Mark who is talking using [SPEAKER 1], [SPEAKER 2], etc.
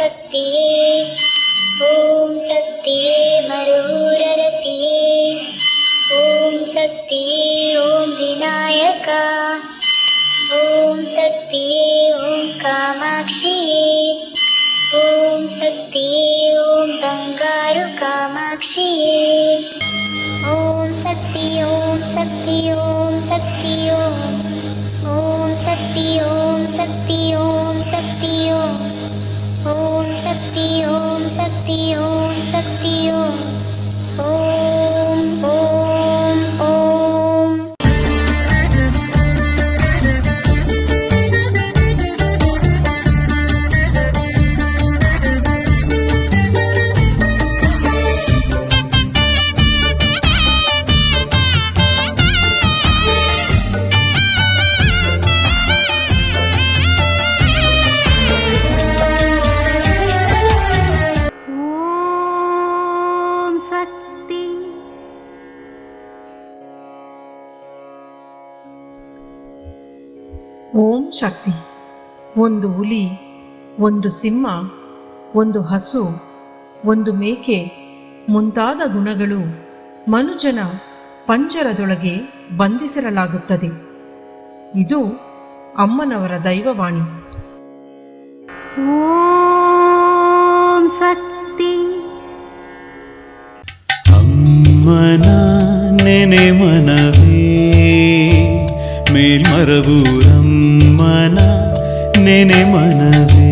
[SPEAKER 1] सत्ये। ॐ सत्ये मरुररति ॐ सत्य ॐ विनायका। ॐ सत्य ॐ कामाक्षिये ॐ सत्य ॐ बङ्गारुकामाक्षी ॐ शक्ति ॐ शक्ति
[SPEAKER 2] ಓಂ ಶಕ್ತಿ. ಒಂದು ಹುಲಿ ಒಂದು ಸಿಂಹ ಒಂದು ಹಸು ಒಂದು ಮೇಕೆ ಮುಂತಾದ ಗುಣಗಳು ಮನುಜನ ಪಂಜರದೊಳಗೆ ಬಂಧಿಸಿರಲಾಗುತ್ತದೆ. ಇದು ಅಮ್ಮನವರ ದೈವವಾಣಿ.
[SPEAKER 3] ಓಂ ಶಕ್ತಿ.
[SPEAKER 4] ಅಮ್ಮನ ನೆನೆ ಮನವೇ. మారవు రమ్మన నేనే మనవే.